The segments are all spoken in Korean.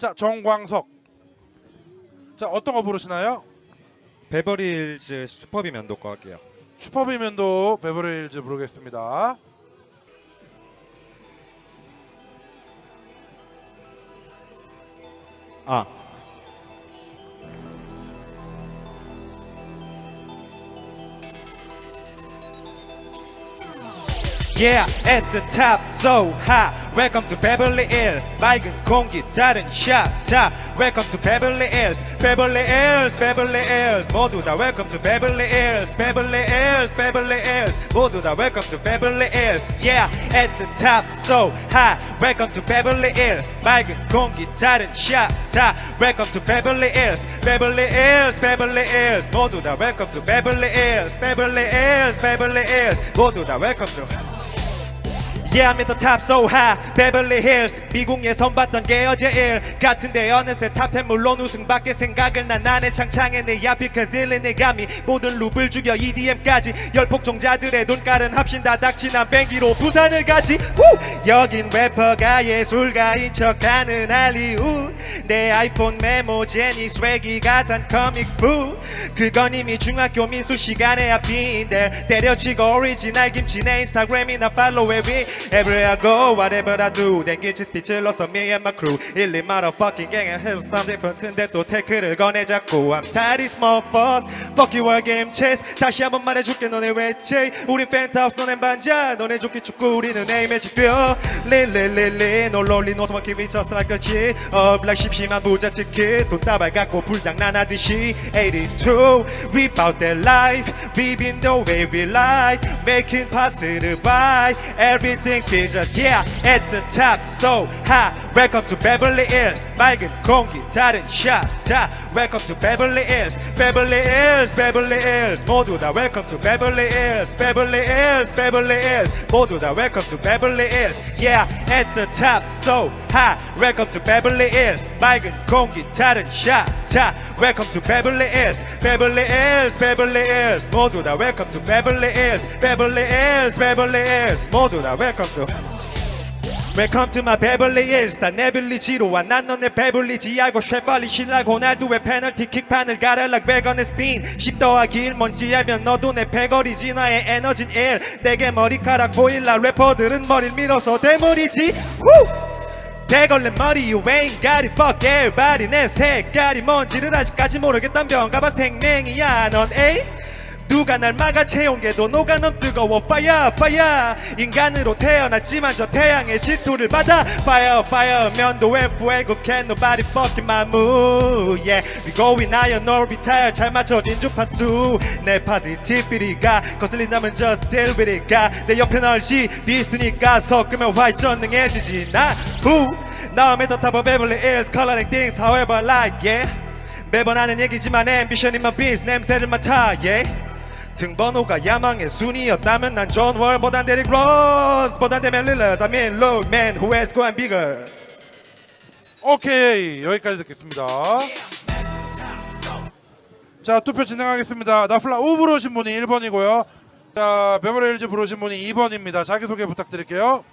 자 정광석. 자 어떤 거 부르시나요? 베버리힐즈 슈퍼비 면도과 할게요. 슈퍼비면도 베버리힐즈 부르겠습니다. 아. Yeah, at the top, so high. Welcome to Beverly Hills. 맑은 공기 다른 샷자. Welcome to Beverly Hills. Beverly Hills, Beverly Hills. 모두 다 Welcome to Beverly Hills. Beverly Hills, Beverly Hills. 모두 다 Welcome to Beverly Hills. Yeah, at the top, so high. Welcome to Beverly Hills. 맑은 공기 다른 샷자. Welcome to Beverly Hills. Beverly Hills, Beverly Hills. 모두 다 Welcome to Beverly Hills. Beverly Hills, Beverly Hills. 모두 다 Welcome to Yeah, I'm at the top so high. Beverly Hills 미국에 선봤던 게 어제 일 같은데 어느새 탑10 물론 우승밖에 생각을 난 나의 창창에 내 앞이 그질리 내 감이. 모든 룹을 죽여 EDM까지. 열폭종자들의 눈깔은 합신 다. 닥치난 뱅기로 부산을 가지. 후! 여긴 래퍼가 예술가인 척하는 할리우. 내 아이폰 메모 제니 스웨기 가 산 커믹북 그건 이미 중학교 미술 시간의 앞인데 때려치고 오리지널 김치 내 인스타그램이나 팔로우에 위 Everywhere I go whatever I do 스피치를 넣어서 me and my crew 일리 motherfucking gang and have something different인데 또 테크를 꺼내 자꾸 I'm tired of small fuss Fuck you all game chase 다시 한번 말해줄게 너네 왜체 우린 펜트하우스 너넨 반자 너네 좋게 축구 우리는 에임에 집뼈 릴릴릴리 놀러 올린 노스마키 위쳐서 날 끝이 업락 심심한 부잣집기 돈 따발 갖고 불장난하듯이 82 We bout that life Living the way we like Making positive vibe Everything feels just yeah At the top so high Welcome to Beverly Hills 맑은 공기 다른 샷다 Welcome to Beverly Hills Beverly Hills Beverly Hills 모두 다 Welcome to Beverly Hills Beverly Hills Beverly Hills 모두 다 Welcome to Beverly Hills Yeah at the top so high Welcome to Beverly Hills 맑은 공기 다른 샷다 Welcome to Beverly Hills Beverly Hills Beverly Hills 모두 다 Welcome to Beverly Hills Beverly Hills Beverly Hills 모두 다 Welcome to Welcome to my Beverly Hills 다 내빌리지로 와난 너네 배불리지 알고 쉐벌리 신라고 날도왜 페널티 킥판을 가려 like vegan spin. 10 더하기 1 뭔지 알면 너도 내 패거리지 나의 에너진 1 내게 머리카락 보일라 래퍼들은 머리를 밀어서 대머리지. 후! 대걸레 머리 유행가리 fuck everybody. 내 색깔이 뭔지를 아직까지 모르겠단 병가봐 생맹이야 넌 에이 누가 날 막아 채운 게도 녹아 넘 뜨거워 fire fire 인간으로 태어났지만 저 태양의 질투를 받아 fire fire 면도에 fuego can nobody fucking my mood yeah we going higher no retire 잘 맞춰진 주파수 내 positivity가 거슬린다면 just deal with it가 내 옆에 널 시 비스니까 섞으면 나후 Now I'm at the top of Beverly Hills coloring things however like yeah 매번 하는 얘기지만 ambition in my biz 냄새를 맡아 yeah 등번호가 야망의 순위였다면 난 존 월보단 데릭 로스보단 데멜 릴러스 I mean look man who has gone bigger 오케이 여기까지 듣겠습니다. 자 투표 진행하겠습니다. 나플라 우 부르신 분이 1번이고요. 자 베버리힐즈 부르신 분이 2번입니다. 자기 소개 부탁드릴게요.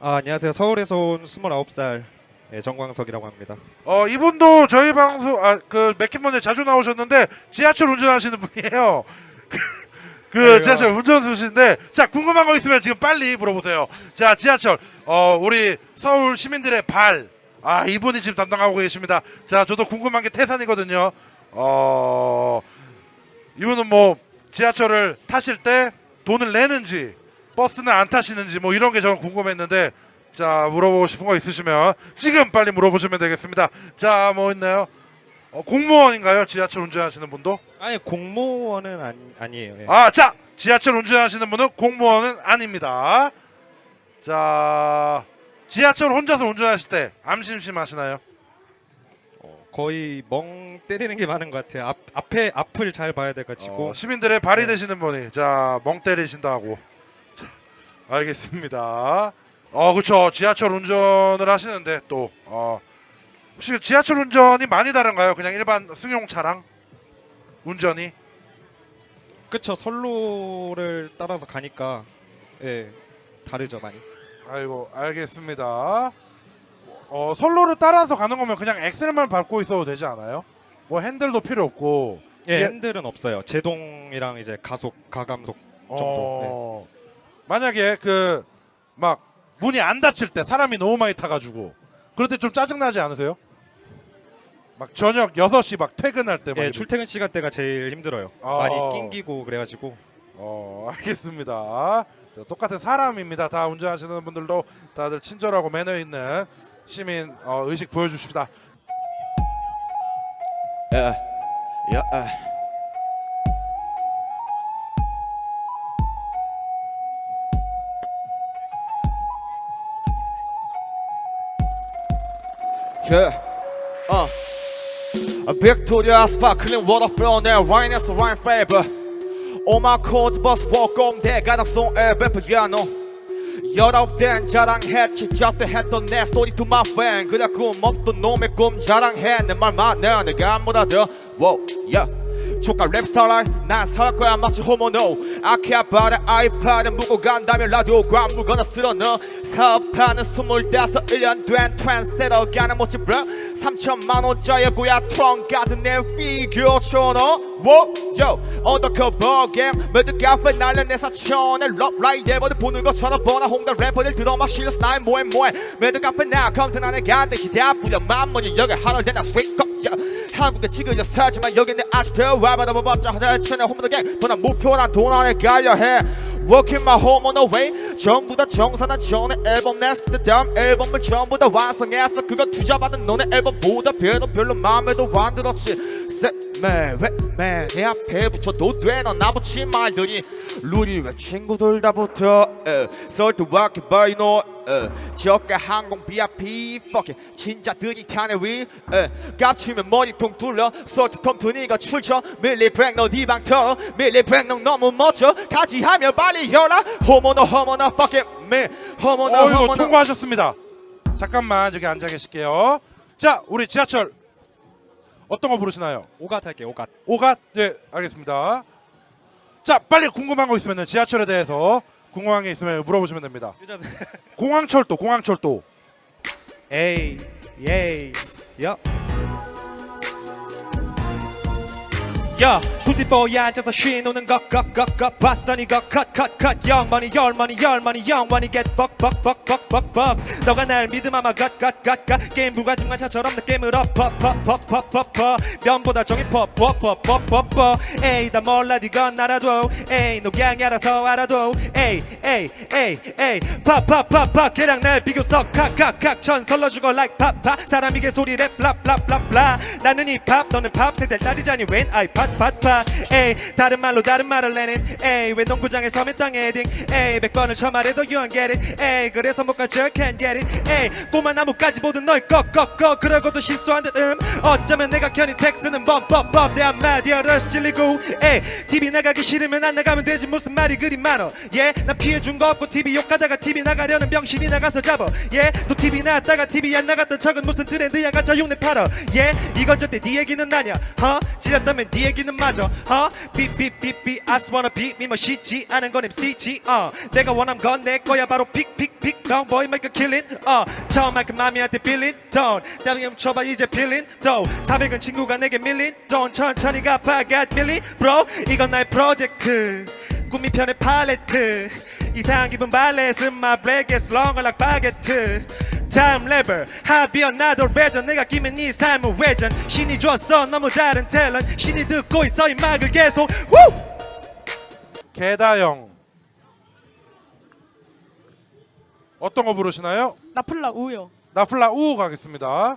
아, 안녕하세요 서울에서 온 29살 네, 정광석이라고 합니다 어 이분도 저희 방송 아그 맥킨먼에 자주 나오셨는데 지하철 운전하시는 분이에요. 그. 지하철 운전수신데 자 궁금한 거 있으면 지금 빨리 물어보세요. 자 지하철 어 우리 서울 시민들의 발. 아 이분이 지금 담당하고 계십니다. 자 저도 궁금한 게 태산이거든요. 어 이분은 뭐 지하철을 타실 때 돈을 내는지 버스는 안 타시는지 뭐 이런 게 저는 궁금했는데 자 물어보고 싶은 거 있으시면 지금 빨리 물어보시면 되겠습니다. 자 뭐 있나요? 어, 공무원인가요? 지하철 운전하시는 분도? 아니 공무원은 아니, 아니에요 예. 아, 자, 지하철 운전하시는 분은 공무원은 아닙니다. 자, 지하철 혼자서 운전하실 때 암심심 하시나요? 어, 거의 멍 때리는 게 많은 것 같아요 앞, 앞에 앞을 잘 봐야 돼 가지고 어, 시민들의 발이 네. 되시는 분이 자, 멍 때리신다고. 자, 알겠습니다. 어, 그렇죠. 지하철 운전을 하시는데 또 어, 혹시 지하철 운전이 많이 다른가요? 그냥 일반 승용 차랑 운전이? 그쵸 선로를 따라서 가니까 예 다르죠 많이 아이고 알겠습니다. 어, 선로를 따라서 가는 거면 그냥 엑셀만 밟고 있어도 되지 않아요? 뭐 핸들도 필요 없고 예, 이게- 핸들은 없어요. 제동이랑 이제 가속, 가감속 정도. 어, 만약에 그 막 문이 안 닫힐 때 사람이 너무 많이 타가지고 그럴 때 좀 짜증 나지 않으세요? 막 저녁 6시 막 퇴근할 때막 예, 출퇴근 시간대가 제일 힘들어요. 아. 많이 낑기고 그래가지고 어 알겠습니다. 자, 똑같은 사람입니다. 다 운전하시는 분들도 다들 친절하고 매너 있는 시민 어, 의식 보여주십시다. Yeah, yeah. Uh. Uh. A Victoria sparkling water flowing there, wine is wine flavor. All my chords bust walk on 내 가능성에 베프기아노 열아홉 된 자랑했지 저때 했던 내 스토리 to my friend 그래 꿈 없던 놈의 꿈 자랑해 내 말만 내 내가 안보다 더 wow, yeah. 조카 랩 스타라이 난살 거야 마치 호모노 아키아바의 아이팟을 무고 간다면 라디오 관물거나 쓸어 넣어. 사업하는 스물다섯 1년 된 트랜세터 가는 모찌 브라 3천만 원짜리 구야 트렁 같은 내 피규어. Whoa, yo, undercover game 매드 카페 날려 사천에 럽라이드 버드 보는 것처럼 뻔한 홍대 래퍼들 들어 막 실려서 나의 뭐해 뭐해. 매드 카페 나 컴퓨터 안에 간대. 시대 부려. 만문이 여기 하늘 된다 스윗 컵 한국에 지그려 살지만 여기 내 아직도 와바다 봐봤자 하자 채널 홈모드게 보다 목표란 돈 안에 깔려 해. Working my home on the way. 전부 다 정산한 전에 앨범 냈을 때 다음 앨범을 전부 다 완성했어. 그거 투자받은 너네 앨범보다 별도 별로 마음에도 안 들었지 왜내 앞에 붙여도 돼넌 나붙인 말들이 룰이 왜 친구들 다 붙어? 설득하게 바이 너 저가 항공 VIP fucking 진짜들이 타네 위. 깝치면 머리통 둘러 설득 컴퍼니가 출처. 밀리브랭 너니방 털어 밀리브랭 너 너무 멋져. 같이 하면 빨리 열라 호모노 호모노 fucking me 호모노 어 호모노 통과하셨습니다. 잠깐만 여기 앉아 계실게요. 자 우리 지하철 어떤 거 부르시나요? 오갓 할게요. 오갓. 오갓 네 알겠습니다. 자 빨리 궁금한 거 있으면 지하철에 대해서 궁금한 게 있으면 물어보시면 됩니다. 유자세. 공항철도 공항철도 에이, 예이, 야. 야, 후지보에 앉아서 쉬노는 것것것것 봤더니 것컷컷컷 영원히 열머니 열머니 영원히 get fuck fuck fuck fuck fuck fuck 너가 날 믿음 아마 갓갓갓갓 게임 부가증관차처럼 내 게임을 엎퍼퍼퍼퍼퍼퍼 면보다 종이 퍼퍼퍼퍼퍼퍼 에이 다 몰라 니건 알아도 에이 녹양 알아서 알아도 에이 에이 에이 에이 파파파파 걔랑 날 비교서 kakakak 천설러 죽어 like 파파 사람이 개소리 랩 블라블라블라 나는 힙합 너는 팝 세대 딸이자니 웬 아이팟 팟팟 에이 다른 말로 다른 말을 내는 에이 왜 농구장에 서면 땅에 헤딩 에이 백 번을 쳐 말해도 you don't get it 에이 그래서 못 가져 can't get it 에이 꼬마 나무까지 보던 널 꺾꺾꺾 그러고도 실수한 듯음. 어쩌면 내가 켜린 텍스트는 뻔뻔뻔 내 한마디에 러시 찔리고 에이 TV 나가기 싫으면 안 나가면 되지 무슨 말이 그리 많어. 예나 피해준 거 없고 TV 욕하다가 TV 나가려는 병신이 나가서 잡아 예또 TV 나왔다가 TV 안 나갔던 척은 무슨 트렌드야 가짜 용내 팔아 예 이건 절대 네 얘기는 아니야. 허 지렸다면 네 얘기 는 맞아. 허 삐삐삐삐 I just wanna beat me. 멋있지 않은 건 MCG 어. 내가 원함 건내 거야. 바로 픽픽픽. Down boy make a killing. 어. 처음 할그 마미한테 빌린 돈 다음에 훔쳐봐 이제 필린 돈 400은 친구가 내게 밀린. 돈 천천히 갚아 got 밀린. Bro 이건 나의 프로젝트 꿈이 편의 팔레트 이상한 기분 my break gets longer like baguette 다음 레벨 합이어 나도 배전 내가 끼면 네 삶은 외전 신이 줬어 너무 다른 탤런 신이 듣고 있어 이 막을 계속 우! 개다형 어떤 거 부르시나요? 나플라 우요. 나플라 우 가겠습니다.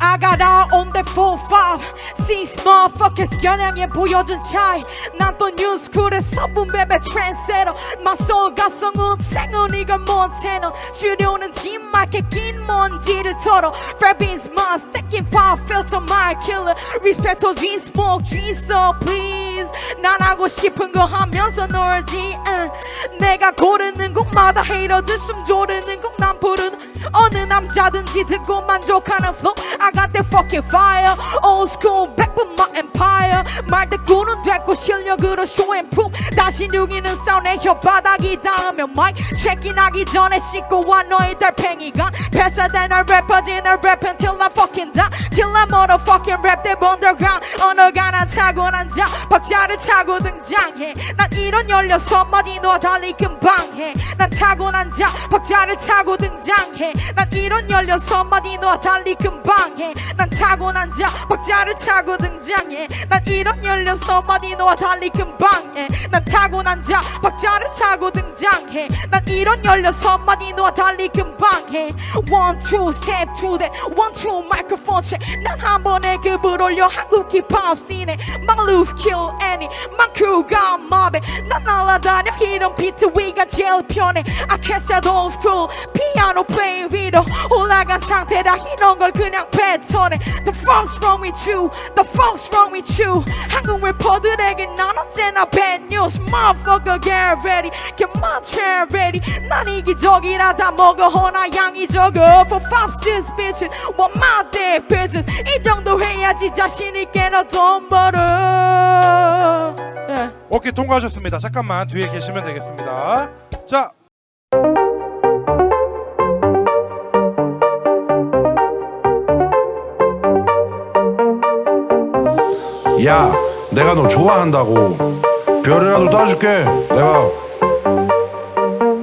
I got out on the 4-5 Six motherfuckers 겨냥해 보여준 차이 난 또 뉴스쿨의 선분 베베 트랜세터 맞서 가성은 생은 이걸 몬테너 주려는 짐막에 긴 먼지를 털어 Fairbeans must taking fire filter my killer Respect to dream smoke dream so please 난 하고 싶은 거 하면서 놀지 응. 내가 고르는 곡마다 헤이러들 숨 조르는 곡난 부르는 어느 남자든지 듣고 만족하는 flow I got that fucking fire old school back with my empire 말 듣고는 됐고 실력으로 show and prove 다시 누기는 싸움의 혓바닥이 닿으면 마이크 체킹하기 전에 씻고 와 너의 달팽이가 패스된 널 래퍼지 널 랩은 till I fucking die till I motherfucking rap that underground 언어가 난 타고난 자 박자를 타고 등장해 난 이런 16마디 너와 달리 금방해 난 타고난 자 박자를 타고 등장해 난 이런 16마디 너와 달리 금방해. 난 타고난 자 박자를 타고 등장해. 난 이런 16마디 너와 달리 금방해. 난 타고난 자 박자를 타고 등장해. 난 이런 16마디 너와 달리 금방해. That One two microphone check. 난한 번에 급을 올려 한국 힙합 씬에. Any My crew got mob 난 날아다녀 이런 비트 위가 제일 편해. I catch that old school 피아노 play 위로 올라간 상태라 이런 걸 그냥 뱉어내 The fuck's wrong with you The fuck's wrong with you 한국 래퍼들에게 난 언제나 bad news Motherfucker get ready Get my chair ready 난 이기적이라 다 먹어 허나 양이 적어 For five six bitches Want my dead bitches 이 정도 해야지 자신 있게 너돈 벌어 예. 오케이 통과하셨습니다. 잠깐만 뒤에 계시면 되겠습니다. 자. 야, 내가 너 좋아한다고. 별이라도 따줄게. 내가